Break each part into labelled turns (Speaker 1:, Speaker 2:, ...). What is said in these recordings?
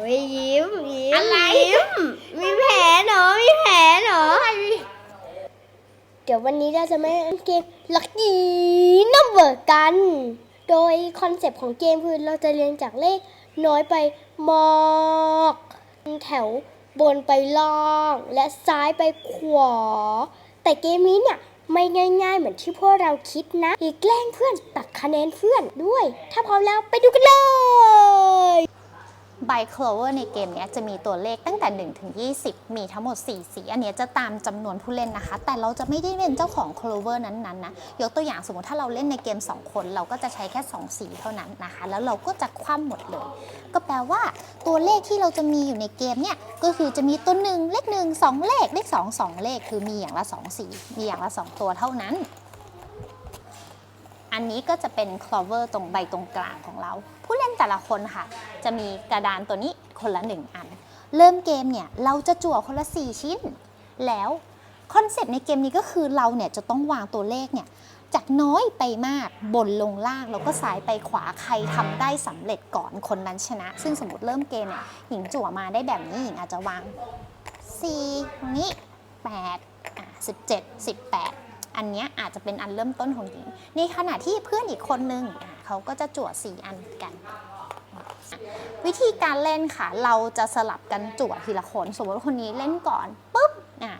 Speaker 1: เฮ้ยยิ้มยิ้ม
Speaker 2: อะไร
Speaker 1: ยิ้มมีแผลเหรอมีแผลเหรอ เดี๋ยววันนี้เราจะมาเล่นเกม Lucky Number กัน โดยคอนเซปต์ของเกมคือเราจะเรียงจากเลขน้อยไปมากแถวบนไปล่าง และซ้ายไปขวา แต่เกมนี้เนี่ยไม่ง่าย ๆ เหมือนที่พวกเราคิดนะ อีกแกล้งเพื่อนตัดคะแนนเพื่อนด้วย ถ้าพร้อมแล้วไปดูกันเลย
Speaker 2: ใบ clover ในเกมนี้จะมีตัวเลขตั้งแต่ 1 ถึง 20 มีทั้งหมด 4 สี อันนี้จะตามจำนวนผู้เล่นนะคะ แต่เราจะไม่ได้เป็นเจ้าของ clover นั้นๆนะ ยกตัวอย่างสมมติถ้าเราเล่นในเกม 2 คน เราก็จะใช้แค่ 2 สีเท่านั้นนะคะ แล้วเราก็จะคว่ำหมดเลย ก็แปลว่าตัวเลขที่เราจะมีอยู่ในเกมเนี่ย ก็คือจะมีตัวหนึ่งเลขหนึ่งสองเลขเลขสองสองเลข คือมีอย่างละ 2 สี มีอย่างละ 2 ตัวเท่านั้น อันนี้ก็จะเป็น clover ตรงใบตรงกลางของเรา ผู้เล่นแต่ละคนค่ะ จะมีกระดานตัวนี้คนละ 1 อัน เริ่มเกมเนี่ยเราจะจั่วคนละ 4 ชิ้น แล้วคอนเซ็ปต์ในเกมนี้ก็คือเราเนี่ยจะต้องวางตัวเลขเนี่ยจากน้อยไปมากบนลงล่าง แล้วก็ซ้ายไปขวาใครทำได้สำเร็จก่อนคนนั้นชนะ ซึ่งสมมติเริ่มเกมเนี่ยหญิงจั่วมาได้แบบนี้หญิงอาจจะวาง4ตรงนี้8อะ17 18 อันนี้อาจจะเป็นอันเริ่มต้นของหญิง ในขณะที่เพื่อนอีกคนนึงอะเขาก็จะจั่ว4อันกัน วิธีการเล่นค่ะ เราจะสลับกันจั่วทีละคน สมมติว่าคนนี้เล่นก่อนปุ๊บอะ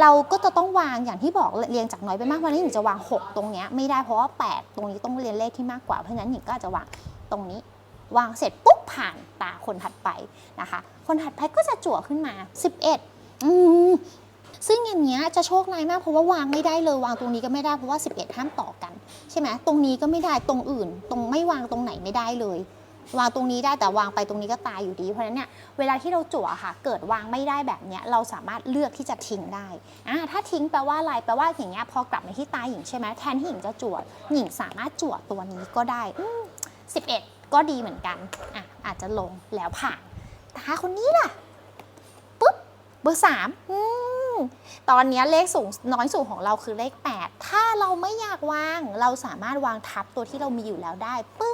Speaker 2: เราก็จะต้องวางอย่างที่บอกเรียงจากน้อยไปมากวันนี้หญิงจะวาง 6 ตรงเนี้ยไม่ได้เพราะว่า 8 ตรงนี้ต้องเรียนเลขที่มากกว่า เพราะฉะนั้นหญิงก็จจะวางตรงนี้ วางเสร็จปุ๊บผ่านตาคนถัดไปนะคะ คนถัดไปก็จะจั่วขึ้นมา 11อืม ซึ่งอย่างเนี้ยจะโชคร้ายมากเพราะว่าวางไม่ได้เลยวางตรงนี้ก็ไม่ได้เพราะว่า 11 ห้ามต่อกัน ใช่ไหมตรงนี้ก็ไม่ได้ตรงอื่น ตรงไม่วางตรงไหนไม่ได้เลยวางตรงนี้ได้แต่วางไปตรงนี้ก็ตายอยู่ดีเพราะฉะนั้นเนี่ยเวลาที่เราจั่วค่ะ เกิดวางไม่ได้แบบเนี้ยเราสามารถเลือกที่จะทิ้งได้อ่าถ้าทิ้งแปลว่าอะไรแปลว่าอย่างเงี้ยพอกลับมาที่ตายหญิงใช่ไหมแทนที่หญิงจะจั่วหญิงสามารถจั่วตัวนี้ก็ได้อืม11ก็ดีเหมือนกันอะอาจจะลงแล้วผ่านตาคนนี้ล่ะปุ๊บเบอร์สามอืม ตอนนี้เลขสูงน้อยสูงของเราคือเลข 8 ถ้าเราไม่อยากวาง เราสามารถวางทับตัวที่เรามีอยู่แล้วได้ปึ้ง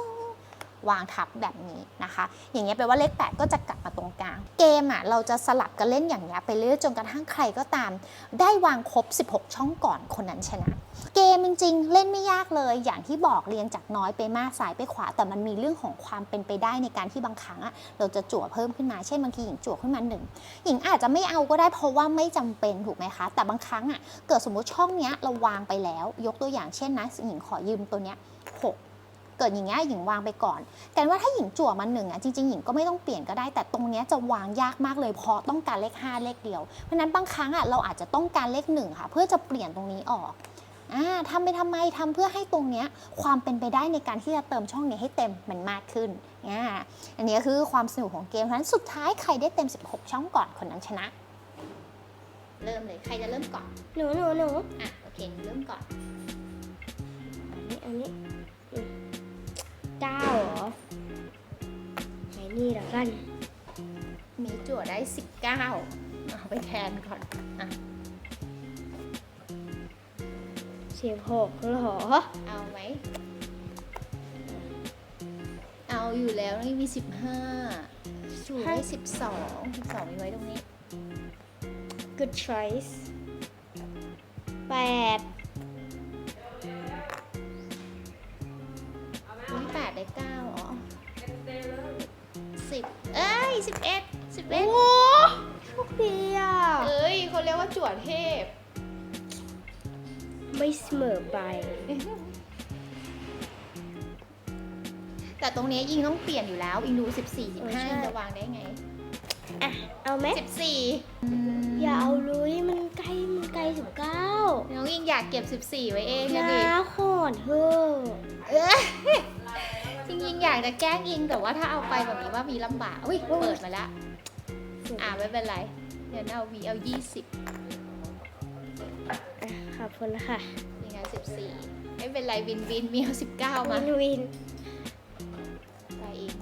Speaker 2: วางทับแบบนี้นะคะ อย่างเงี้ยแปลว่าเลข 8 ก็จะกลับมาตรงกลาง เกมอะเราจะสลับกันเล่นอย่างเงี้ยไปเรื่อยจนกระทั่งใครก็ตาม ได้วางครบ 16 ช่องก่อนคนนั้นชนะ เกมจริงๆ เล่นไม่ยากเลย อย่างที่บอกเรียงจากน้อยไปมากสายไปขวา แต่มันมีเรื่องของความเป็นไปได้ในการที่บางครั้งอะเราจะจั่วเพิ่มขึ้นมาเช่นบางทีหญิงจั่วขึ้นมาหนึ่งหญิงอาจจะไม่เอาก็ได้เพราะว่าไม่จำเป็นถูกไหมคะ แต่บางครั้งอะเกิดสมมติช่องเนี้ยเราวางไปแล้ว ยกตัวอย่างเช่นนะหญิงขอยืมตัวเนี้ยหก เกิดอย่างเงี้ยหญิงวางไปก่อน แต่ว่าถ้าหญิงจั่วมาหนึ่งอะจริงๆหญิงก็ไม่ต้องเปลี่ยนก็ได้ แต่ตรงเนี้ยจะวางยากมากเลยเพราะต้องการเลข 5 เลขเดียว เพราะฉะนั้นบางครั้งอะเราอาจจะต้องการเลขหนึ่งค่ะ เพื่อจะเปลี่ยนตรงนี้ออกอ่าทำไปทำไมทำเพื่อให้ตรงเนี้ยความเป็นไปได้ในการที่จะเติมช่องนี้ให้เต็มมันมากขึ้นอ่าอันนี้ก็คือความสนุกของเกมเพราะฉะนั้นสุดท้ายใครได้เต็ม 16 ช่องก่อนคนนั้นชนะ เริ่มเลยใครจะเริ่มก่อน
Speaker 1: หนูหนูหนู
Speaker 2: อะโอเคเริ่มก่อน
Speaker 1: นี่อันนี้อืม กัน
Speaker 2: มีจั่วได้ 19 เอาไปแทนก่อนอะ
Speaker 1: สิบหกหรอ
Speaker 2: เอาไหม เอาอยู่แล้วนี่มี 15จั่วได้ 12 12มีไว้ตรงนี้
Speaker 1: good choice
Speaker 2: 8 10เอ้ย11
Speaker 1: โอ้
Speaker 2: 11
Speaker 1: โชคดีอะ
Speaker 2: เอ้ยเขาเรียกว่าจั่วเทพ
Speaker 1: ไม่เสมอไป
Speaker 2: แต่ตรงนี้ยิงต้องเปลี่ยนอยู่แล้ว อิงดู14
Speaker 1: เออใช่
Speaker 2: 15อิงจะวางได้ไง
Speaker 1: อะ เอาไหม
Speaker 2: 14
Speaker 1: อย่าเอาเลยมันใกล้มันใกล้สิบเก้า
Speaker 2: น้องยิงอยากเก็บ14ไว้เองนะ
Speaker 1: นะ
Speaker 2: ดิ
Speaker 1: ขอดเถอะ
Speaker 2: เออ จริงๆอยากจะแกล้งอิงแต่ว่าถ้าเอาไปแบบนี้ว่ามีลำบากอุ้ยเปิดมาแล้ว อ่าไม่เป็นไร เดี๋ยวเอาวีเอา20
Speaker 1: อะขอบคุณค่ะ
Speaker 2: ยังไง14ไม่เป็นไรวินวินมีเอา19มา
Speaker 1: วินวิน
Speaker 2: ไปอิง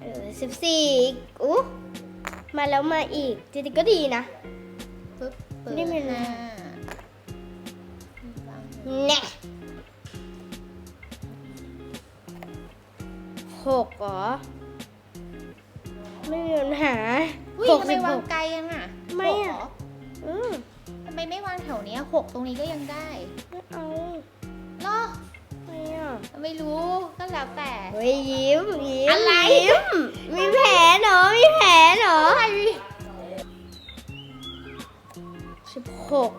Speaker 1: เออสิบสี่อู้มาแล้วมาอีกจริงๆก็ดีนะ
Speaker 2: ปึ๊บเปิด
Speaker 1: นี่มัน
Speaker 2: ห้า
Speaker 1: แน่ หกเหรอ ไม่มีมัน
Speaker 2: ไม
Speaker 1: สิบห
Speaker 2: วาง
Speaker 1: ก
Speaker 2: ไกลยังอะ
Speaker 1: ทำไมอะ
Speaker 2: หกเหร
Speaker 1: อืม
Speaker 2: ทำไมไม่วางแถวเนี้ยหกตรงนี้ก็ยังได้
Speaker 1: ไม่เอา
Speaker 2: เนาะ
Speaker 1: ไม่อะ
Speaker 2: ไม่รู้ก็แล้วแต่
Speaker 1: เฮ้ยยิ้มยิ้ม
Speaker 2: อะไร
Speaker 1: ยิ้มมีแผลเหรอมีแผลเหรอสิบหก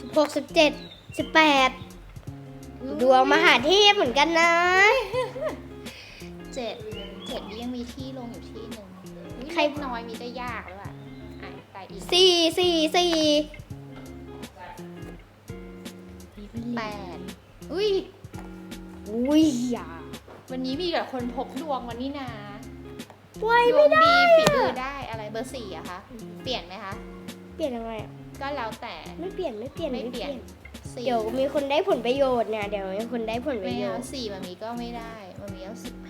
Speaker 1: สิบหกสิบเจ็ดสิบแปดดวงมหาเทพเหมือนกันนะ
Speaker 2: เจ็ดเจ็ดนี่ยังมีที่ลงอยู่ที่หนึ่งอุ๊ย
Speaker 1: ใคร
Speaker 2: เลขน้อยมีได้ยากแล้วอะอะแต่อีก
Speaker 1: สี่สี่สี่
Speaker 2: แปดอุ้ย
Speaker 1: อุ้ยอย่า
Speaker 2: วันนี้มีแบบคนพบดวงวันนี้นา
Speaker 1: ไว้
Speaker 2: ดว
Speaker 1: ไม่
Speaker 2: ง
Speaker 1: ได้
Speaker 2: ดีฝีมือ
Speaker 1: อะ
Speaker 2: ได้อะไรเบอร์สี่อะคะเปลี่ยนไหมคะ
Speaker 1: เปลี่ยนยังไงอะ
Speaker 2: ก็แล้วแต่
Speaker 1: ไม่เปลี่ยนไม่เปลี่ยน
Speaker 2: ไม่เปลี่ยนสี่
Speaker 1: เดี๋ยวมีคนได้ผลประโยชน์เนี่ยเดี๋ยวมีคนได้ผลป
Speaker 2: ไม่
Speaker 1: ระโย
Speaker 2: เอา
Speaker 1: ชน์
Speaker 2: สี่มันมีก็ไม่ได้มันมีเอาสิบห้า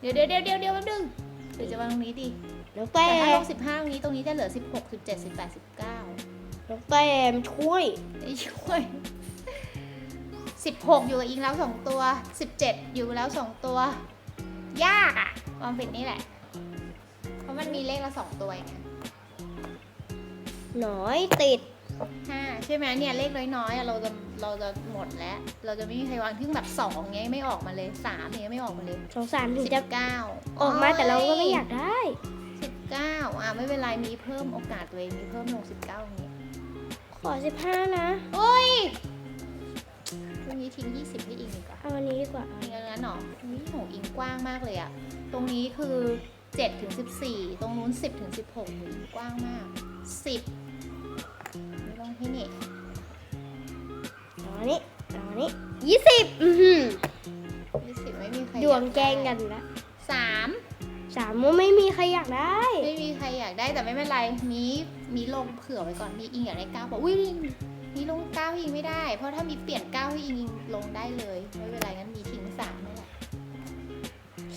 Speaker 2: เดี๋ยวเดี๋ยวเดี๋ยวเดี๋ยวเดี๋ยวแป๊บนึงเดี๋ยวจะวางตรงนี้ดิ
Speaker 1: น้องแต้
Speaker 2: แต่ถ้าลงสิบห้าตรงนี้ตรงนี้จะเหลือสิบหกสิบเจ็ดสิบแปดสิบเก้า
Speaker 1: น้องแต้มช่วย
Speaker 2: ไม่ช่วยสิบหกอยู่กับอิงแล้วสองตัวสิบเจ็ดอยู่แล้วสองตัว ยากอะความผิดนี่แหละ เพราะมันมีเลขละสองตัวไง
Speaker 1: หน้อยติด
Speaker 2: ห้าใช่ไหมเนี่ยเลขน้อยๆอะเราจะเราจะหมดแล้ว เราจะไม่มีใครวางที่แบบสองเงี้ยไม่ออกมาเลยสามเงี้ยไม่ออกมาเลย
Speaker 1: สองสามถึง
Speaker 2: สิ
Speaker 1: จะ
Speaker 2: บเก้า
Speaker 1: ออกมาแต่เราก็ไม่อยากได้
Speaker 2: สิบเก้าอะไม่เป็นไรมีเพิ่มโอกาสตัวเองมีเพิ่มลงสิบเก้าอย่างนี้
Speaker 1: ขอสิบห้านะ
Speaker 2: โอ้ยตรงนี้ทิ้งยี่สิบให้อิงดีกว่า
Speaker 1: เอาอันนี้ดีกว่า
Speaker 2: อิงอันนั้นหรอนี่ของอิงกว้างมากเลยอะตรงนี้คือเจ็ดถึงสิบสี่ตรงนู้นสิบถึงสิบหกอิงกว้างมากสิบ
Speaker 1: เอาอันนี้เอาอันนี้ยี่สิบอือหือ
Speaker 2: ยี่สิบไม่มีใคร
Speaker 1: ดวงแกล้งกันละ
Speaker 2: สาม
Speaker 1: สามว่าไม่มีใครอยากได้
Speaker 2: ไม่มีใครอยากได้แต่ไม่เป็นไร มีมีลงเผื่อไว้ก่อนมีอิงอยากได้เก้าบอกอุ้ยมีลงเก้าให้อิงไม่ได้ เพราะถ้ามีเปลี่ยนเก้าให้อิงอิงลงได้เลยไม่เป็นไรงั้นมีทิ้งสามนี่แหละ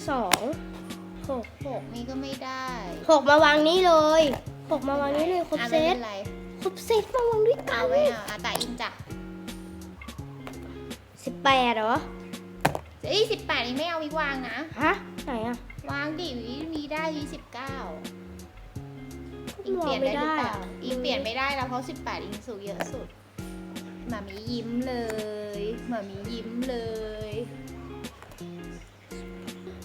Speaker 1: สองหก
Speaker 2: หกนี่ก็ไม่ได้
Speaker 1: หกมาวางนี้เลยหกมาวางนี้เลยครบ
Speaker 2: อะ
Speaker 1: เซ
Speaker 2: ไม่
Speaker 1: ต
Speaker 2: เป็นไร
Speaker 1: ครบเซตมาวางด้วยกั
Speaker 2: เอา
Speaker 1: น
Speaker 2: ไว้เอาอะแต่อิงจ้ะ
Speaker 1: สิบแป ดเหรอ
Speaker 2: เอ้ยสิบแปดนี่ไม่เอาวิวางนะ
Speaker 1: ฮะไหนอะ
Speaker 2: วางดิวิมีได้ที่สิบเก้าอิง
Speaker 1: วาง
Speaker 2: เปลี่ยนได้หรือเปล่า
Speaker 1: ไม่ได้อะ
Speaker 2: อิงเปลี่ยนไม่ได้แล้วเพราะสิบแปดอิงสูงเยอะสุดหมามียิ้มเลยหมามียิ้มเลย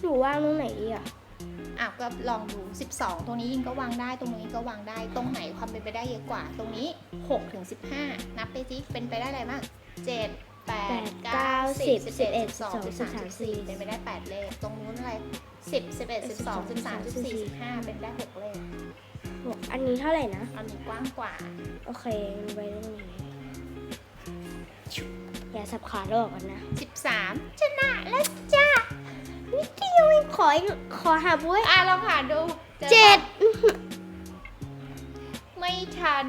Speaker 1: หนูวางตรงไหนดีอะ
Speaker 2: อะก็ลองดู 12 ตรงนี้อิงก็วางได้ ตรงนี้ก็วางได้ ตรงไหนความเป็นไปได้เยอะกว่า ตรงนี้6ถึง15 นับไปสิเป็นไปได้อะไรบ้าง7
Speaker 1: แปด
Speaker 2: 8
Speaker 1: เก้า
Speaker 2: 9
Speaker 1: สิบ
Speaker 2: 10
Speaker 1: สิบเอ็ด
Speaker 2: 11 12
Speaker 1: สิบสาม
Speaker 2: 13
Speaker 1: สี่
Speaker 2: 14เป็นไปได้8เลข ตรงนู้นอะไร10 11 12 13 14 15เป็นได้6เลข
Speaker 1: หกอันนี้เท่าไหร่นะ
Speaker 2: อันนี้กว้างกว่า
Speaker 1: โอเคไว้ตรงนี้อย่าสับขาหลอกกันนะ
Speaker 2: 13ชนะแล้วจ้า
Speaker 1: นิดเดียวเองขออีกขอหาบุ้ย
Speaker 2: อะลองหาดูจอปะ
Speaker 1: เจ็ด
Speaker 2: ไม่ทัน